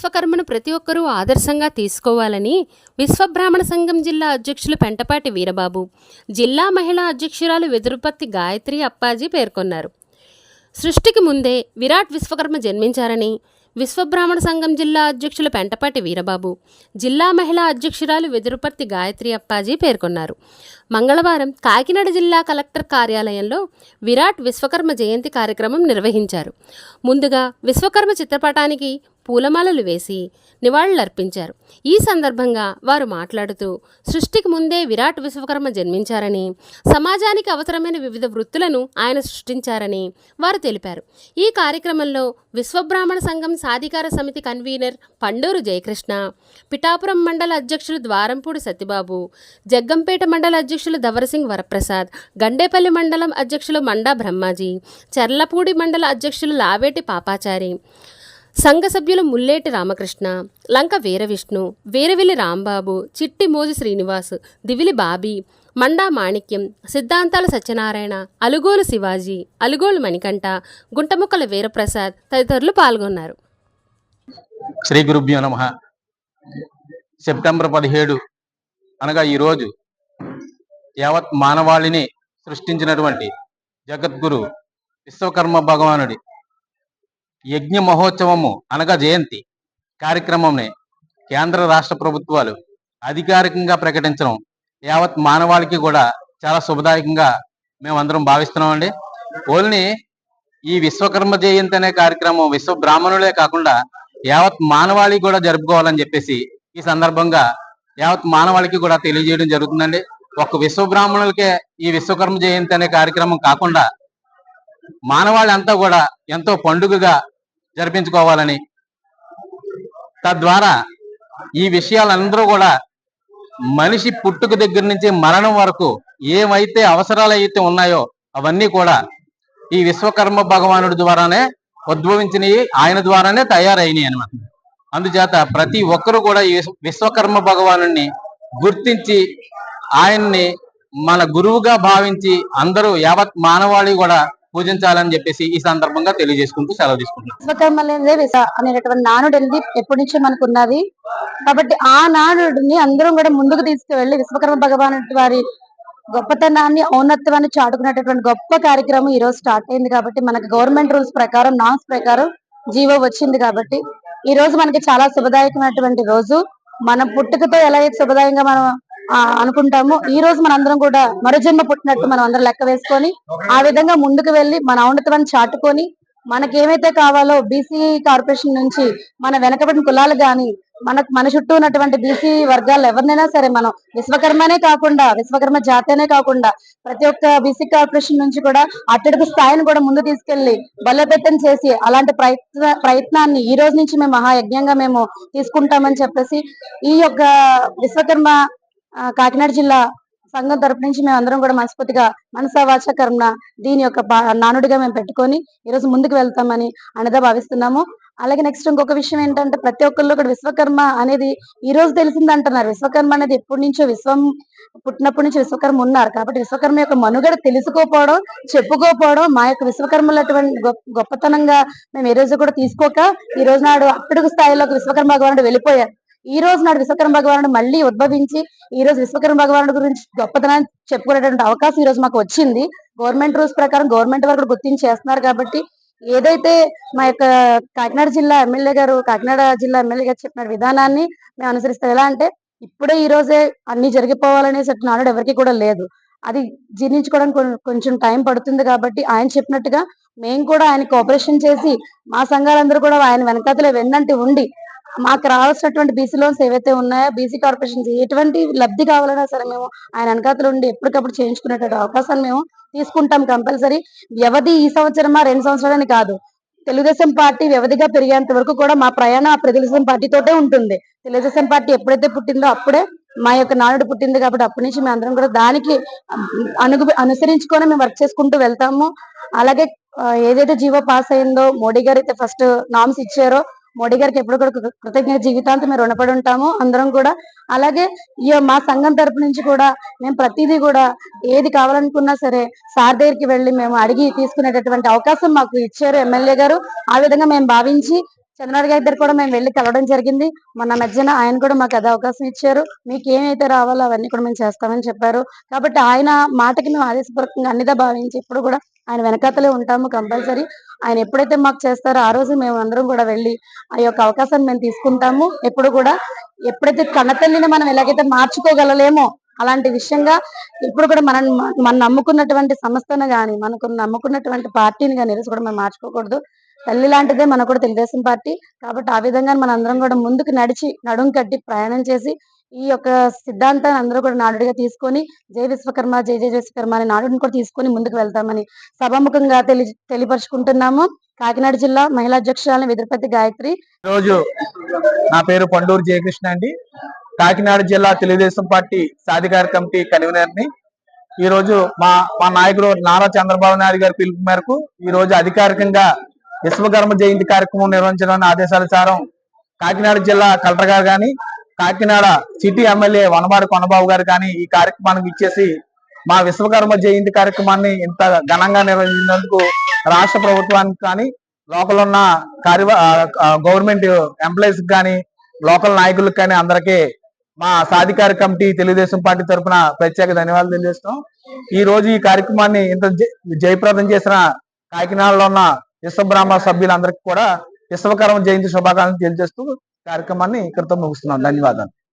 విశ్వకర్మను ప్రతి ఒక్కరూ ఆదర్శంగా తీసుకోవాలని విశ్వబ్రాహ్మణ సంఘం జిల్లా అధ్యక్షులు పెంటపాటి వీరబాబు జిల్లా మహిళా అధ్యక్షురాలు వెదురుపత్తి గాయత్రి అప్పాజీ పేర్కొన్నారు. సృష్టికి ముందే విరాట్ విశ్వకర్మ జన్మించారని విశ్వబ్రాహ్మణ సంఘం జిల్లా అధ్యక్షులు పెంటపాటి వీరబాబు జిల్లా మహిళా అధ్యక్షురాలు వెదురుపర్తి గాయత్రి అప్పాజీ పేర్కొన్నారు. మంగళవారం కాకినాడ జిల్లా కలెక్టర్ కార్యాలయంలో విరాట్ విశ్వకర్మ జయంతి కార్యక్రమం నిర్వహించారు. ముందుగా విశ్వకర్మ చిత్రపటానికి పూలమాలలు వేసి నివాళులర్పించారు. ఈ సందర్భంగా వారు మాట్లాడుతూ సృష్టికి ముందే విరాట్ విశ్వకర్మ జన్మించారని సమాజానికి అవసరమైన వివిధ వృత్తులను ఆయన సృష్టించారని వారు తెలిపారు. ఈ కార్యక్రమంలో విశ్వబ్రాహ్మణ సంఘం సాధికార సమితి కన్వీనర్ పండూరు జయకృష్ణ పిఠాపురం మండల అధ్యక్షులు ద్వారంపూడి సత్యబాబు జగ్గంపేట మండల అధ్యక్షులు ధవరసింగ్ వరప్రసాద్ గండేపల్లి మండలం అధ్యక్షులు మండా బ్రహ్మాజీ చర్లపూడి మండల అధ్యక్షులు లావేటి పాపాచారి సంఘ సభ్యులు ముల్లేటి రామకృష్ణ లంక వీరవిష్ణు వీరవిల్లి రాంబాబు చిట్టి మోజు శ్రీనివాస్ దివిలి బాబీ మండా మాణిక్యం సిద్ధాంతాల సత్యనారాయణ అలుగోలు శివాజీ అలుగోలు మణికంఠ గుంటముక్కల వీరప్రసాద్ తదితరులు పాల్గొన్నారు. శ్రీ గురుభ్యో నమ. సెప్టెంబర్ పదిహేడు అనగా ఈరోజు యావత్ మానవాళిని సృష్టించినటువంటి జగద్గురు విశ్వకర్మ భగవానుడి యజ్ఞ మహోత్సవము అనగా జయంతి కార్యక్రమంని కేంద్ర రాష్ట్ర ప్రభుత్వాలు అధికారికంగా ప్రకటించడం యావత్ మానవాళికి కూడా చాలా శుభదాయకంగా మేమందరం భావిస్తున్నామండి. ఓన్లీ ఈ విశ్వకర్మ జయంతి అనే కార్యక్రమం విశ్వ బ్రాహ్మణులే కాకుండా యావత్ మానవాళి కూడా జరుపుకోవాలని చెప్పేసి ఈ సందర్భంగా యావత్ మానవాళికి కూడా తెలియజేయడం జరుగుతుందండి. ఒక విశ్వ బ్రాహ్మణులకే ఈ విశ్వకర్మ జయంతి అనే కార్యక్రమం కాకుండా మానవాళ్ళంతా కూడా ఎంతో పండుగగా జరిపించుకోవాలని తద్వారా ఈ విషయాలందరూ కూడా మనిషి పుట్టుక దగ్గర నుంచి మరణం వరకు ఏమైతే అవసరాలు అయితే ఉన్నాయో అవన్నీ కూడా ఈ విశ్వకర్మ భగవానుడి ద్వారానే ఉద్భవించినవి ఆయన ద్వారానే తయారైనవి అనమాట అందుచేత ప్రతి ఒక్కరూ కూడా ఈ విశ్వకర్మ భగవాను గుర్తించి ఆయన్ని మన గురువుగా భావించి అందరూ యావత్ మానవాళి కూడా పూజించాలని చెప్పేసి ఈ సందర్భంగా తెలియజేసుకుంటూ సెలవు తీసుకుంటున్నాం. అనేటటువంటి నానుడు అనేది ఎప్పటి నుంచో మనకు ఉన్నది కాబట్టి ఆ నానుడిని అందరం కూడా ముందుకు తీసుకువెళ్ళి విశ్వకర్మ భగవాను వారి గొప్పతనాన్ని ఔన్నత్వాన్ని చాటుకునేటటువంటి గొప్ప కార్యక్రమం ఈ రోజు స్టార్ట్ అయింది కాబట్టి మనకి గవర్నమెంట్ రూల్స్ ప్రకారం నామ్స్ ప్రకారం జీవో వచ్చింది కాబట్టి ఈ రోజు మనకి చాలా శుభదాయకమైనటువంటి రోజు. మన పుట్టుకతో ఎలా అయితే శుభదాయంగా మనం అనుకుంటాము. ఈ రోజు మనందరం కూడా మరుజన్మ పుట్టినట్టు మనం అందరం లెక్క వేసుకొని ఆ విధంగా ముందుకు వెళ్ళి మన ఔన్నతమని చాటుకొని మనకి ఏమైతే కావాలో బీసీ కార్పొరేషన్ నుంచి మన వెనకబడిన కులాలు గాని మన మన చుట్టూ ఉన్నటువంటి బీసీ వర్గాలు ఎవరినైనా సరే మనం విశ్వకర్మనే కాకుండా విశ్వకర్మ జాతనే కాకుండా ప్రతి ఒక్క బీసీ కార్పొరేషన్ నుంచి కూడా అట్టడుగు స్థాయిని కూడా ముందు తీసుకెళ్ళి బలోపేతం చేసి అలాంటి ప్రయత్న ప్రయత్నాన్ని ఈ రోజు నుంచి మేము మహాయజ్ఞంగా మేము తీసుకుంటామని చెప్పేసి ఈ యొక్క విశ్వకర్మ కాకినాడ జిల్లా సంఘం తరపు నుంచి మేము అందరం కూడా మనస్ఫూర్తిగా మనసావాచ కర్మ దీని యొక్క బా- నానుడిగా మేము పెట్టుకొని ఈ రోజు ముందుకు వెళ్తామని అనదా భావిస్తున్నాము. అలాగే నెక్స్ట్ ఇంకొక విషయం ఏంటంటే ప్రతి ఒక్కళ్ళు కూడా విశ్వకర్మ అనేది ఈ రోజు తెలిసింది అంటున్నారు. విశ్వకర్మ అనేది ఎప్పటి నుంచో విశ్వం పుట్టినప్పటి నుంచి విశ్వకర్మ ఉన్నారు. కాబట్టి విశ్వకర్మ యొక్క మనుగడ తెలుసుకోపోవడం చెప్పుకోపోవడం మా యొక్క విశ్వకర్మలు అటువంటి గొప్ప- గొప్పతనంగా మేము ఏ రోజు కూడా తీసుకోక ఈ రోజు నాడు అప్పటికి స్థాయిలోకి విశ్వకర్మ భగవానుడు వెళ్ళిపోయారు. ఈ రోజు నాడు విశ్వకర్మ భగవానుడు మళ్ళీ ఉద్భవించి ఈ రోజు విశ్వకర్మ భగవానుడు గురించి గొప్పతనాన్ని చెప్పుకునేటువంటి అవకాశం ఈ రోజు మాకు వచ్చింది. గవర్నమెంట్ రూల్స్ ప్రకారం గవర్నమెంట్ వారు కూడా గుర్తించి చేస్తున్నారు కాబట్టి ఏదైతే మా యొక్క కాకినాడ జిల్లా ఎమ్మెల్యే గారు కాకినాడ జిల్లా ఎమ్మెల్యే గారు చెప్పిన విధానాన్ని మేము అనుసరిస్తాం. ఎలా అంటే ఇప్పుడే ఈ రోజే అన్ని జరిగిపోవాలనేసి నాడు ఎవరికి కూడా లేదు. అది జీర్ణించుకోవడానికి కొంచెం టైం పడుతుంది కాబట్టి ఆయన చెప్పినట్టుగా మేము కూడా ఆయన కోఆపరేషన్ చేసి మా సంఘాలందరూ కూడా ఆయన వెనకాతలే వెన్నంటి ఉండి మాకు రావాల్సినటువంటి బీసీ లోన్స్ ఏవైతే ఉన్నాయో బీసీ కార్పొరేషన్ ఎటువంటి లబ్ధి కావాలన్నా సరే మేము ఆయన వెనకాతలు ఉండి ఎప్పటికప్పుడు చేయించుకునేటువంటి అవకాశాన్ని మేము తీసుకుంటాం కంపల్సరీ వ్యవధి ఈ సంవత్సరమా రెండు సంవత్సరాలని కాదు. తెలుగుదేశం పార్టీ వ్యవధిగా పెరిగేంత వరకు కూడా మా ప్రయాణం ఆ తెలుగుదేశం పార్టీతోటే ఉంటుంది. తెలుగుదేశం పార్టీ ఎప్పుడైతే పుట్టిందో అప్పుడే మా యొక్క నానుడు పుట్టింది కాబట్టి అప్పటి నుంచి మేము అందరం కూడా దానికి అనుగు అనుసరించుకొని మేము వర్క్ చేసుకుంటూ వెళ్తాము. అలాగే ఏదైతే జీవో పాస్ అయిందో మోడీ గారు అయితే ఫస్ట్ నామ్స్ ఇచ్చారో మోడీ గారికి ఎప్పుడు కూడా కృతజ్ఞ జీవితాంతం మేము రుణపడి ఉంటాము. అందరం కూడా. అలాగే మా సంఘం తరపు నుంచి కూడా మేము ప్రతిదీ కూడా ఏది కావాలనుకున్నా సరే సార్ దగ్గరికి వెళ్ళి మేము అడిగి తీసుకునేటటువంటి అవకాశం మాకు ఇచ్చారు ఎమ్మెల్యే గారు. ఆ విధంగా మేము భావించి చంద్రబాబు గారి దగ్గర కూడా మేము వెళ్ళి కలవడం జరిగింది. మొన్న మధ్యన ఆయన కూడా మాకు అదే అవకాశం ఇచ్చారు. మీకు ఏమైతే రావాలో అవన్నీ కూడా మేము చేస్తామని చెప్పారు. కాబట్టి ఆయన మాటకి మేము ఆదేశపూర్వకంగా అన్నిదా భావించి ఇప్పుడు కూడా ఆయన వెనకాతలే ఉంటాము కంపల్సరీ. ఆయన ఎప్పుడైతే మాకు చేస్తారో ఆ రోజు మేము అందరం కూడా వెళ్ళి ఆ యొక్క అవకాశాన్ని మేము తీసుకుంటాము. ఎప్పుడు కూడా ఎప్పుడైతే కన్నతల్లిని మనం ఎలాగైతే మార్చుకోగలలేమో అలాంటి విషయంగా ఇప్పుడు కూడా మనం మనం నమ్ముకున్నటువంటి సంస్థను కానీ మనకు నమ్ముకున్నటువంటి పార్టీని కానీ ఈరోజు కూడా మనం మార్చుకోకూడదు. తల్లి లాంటిదే మనకు కూడా తెలుగుదేశం పార్టీ. కాబట్టి ఆ విధంగా మనందరం కూడా ముందుకు నడిచి నడుం కట్టి ప్రయాణం చేసి ఈ యొక్క సిద్ధాంతాన్ని అందరూ కూడా నాడుడిగా తీసుకొని జై విశ్వకర్మ జై జై విశ్వకర్మ అనే నాడుని కూడా తీసుకొని ముందుకు వెళ్తామని సభాముఖంగా తెలి తెలియపరుచుకుంటున్నాము. కాకినాడ జిల్లా మహిళా అధ్యక్షురాలు వెదురుపతి గాయత్రి. రోజు నా పేరు పండూరు జయకృష్ణ అండి. కాకినాడ జిల్లా తెలుగుదేశం పార్టీ సాధికార కమిటీ కన్వీనర్ని ఈ రోజు మా మా నాయకుడు నారా చంద్రబాబు నాయుడు గారి పిలుపు మేరకు ఈ రోజు అధికారికంగా విశ్వకర్మ జయంతి కార్యక్రమం నిర్వహించడానికి ఆదేశానుసారం కాకినాడ జిల్లా కలెక్టర్ గారు కానీ కాకినాడ సిటీ ఎమ్మెల్యే వనమాడి కొనబాబు గారు కానీ ఈ కార్యక్రమానికి ఇచ్చేసి మా విశ్వకర్మ జయంతి కార్యక్రమాన్ని ఇంత ఘనంగా నిర్వహించినందుకు రాష్ట్ర ప్రభుత్వానికి కానీ లోకల్ ఉన్న కార్య గవర్నమెంట్ ఎంప్లాయీస్ కానీ లోకల్ నాయకులకు కానీ అందరికీ మా సాధికార కమిటీ తెలుగుదేశం పార్టీ తరఫున ప్రత్యేక ధన్యవాదాలు తెలియజేస్తాం ఈ రోజు ఈ కార్యక్రమాన్ని ఇంత జయప్రదం చేసిన కాకినాడలో ఉన్న విశ్వబ్రాహ్మణ సభ్యులందరికీ కూడా విశ్వకర్మ జయంతి శుభాకాంక్షలు తెలియజేస్తూ కార్యక్రమాన్ని ఇక్కడితో ముగిస్తున్నాం ధన్యవాదాలు.